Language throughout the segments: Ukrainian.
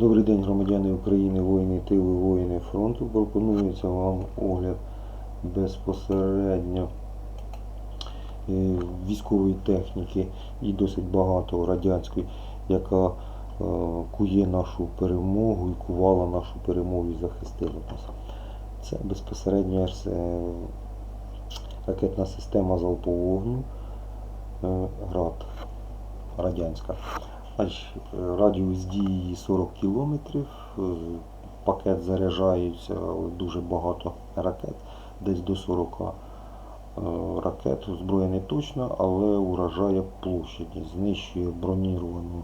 Добрий день, громадяни України, воїни тилу, воїни фронту. Пропонується вам огляд безпосередньо е, військової техніки і досить багато радянської, яка е, кує нашу перемогу і кувала нашу перемогу і захистила нас. Це безпосередньо е, ракетна система залпового вогню ГРАД радянська. Значить, е, радіус дії 40 км, пакет заряджається дуже багато ракет, десь до 40 е, ракет. Зброя не точна, але уражає площаді, знищує броніровану,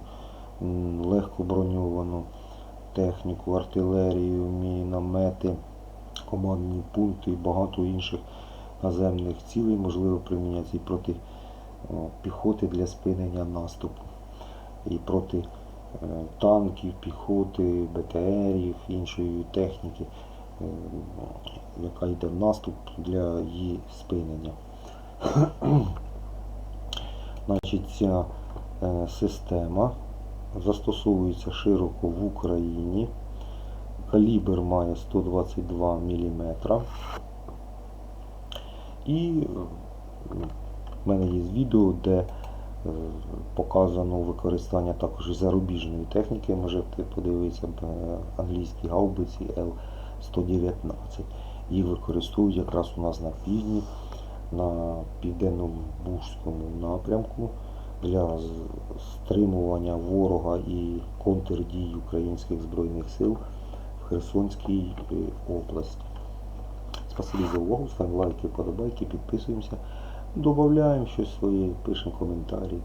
легко броньовану техніку, артилерію, міномети, командні пункти і багато інших наземних цілей можливо приміняти і проти е, піхоти для спинення наступу і проти е, танків, піхоти, БТРів, іншої техніки, е, яка йде в наступ для її спинення. Значить, ця е, система застосовується широко в Україні. Калібр має 122 мм. І в мене є відео, де показано використання також зарубіжної техніки. Можете подивитися е, англійські гаубиці L119. Їх використовують якраз у нас на півдні, на південно-бузькому напрямку для стримування ворога і контрдій українських збройних сил в Херсонській е, області. Спасибі за увагу, ставимо лайки, подобайки, підписуємося, додаємо щось своє, пишемо коментарі.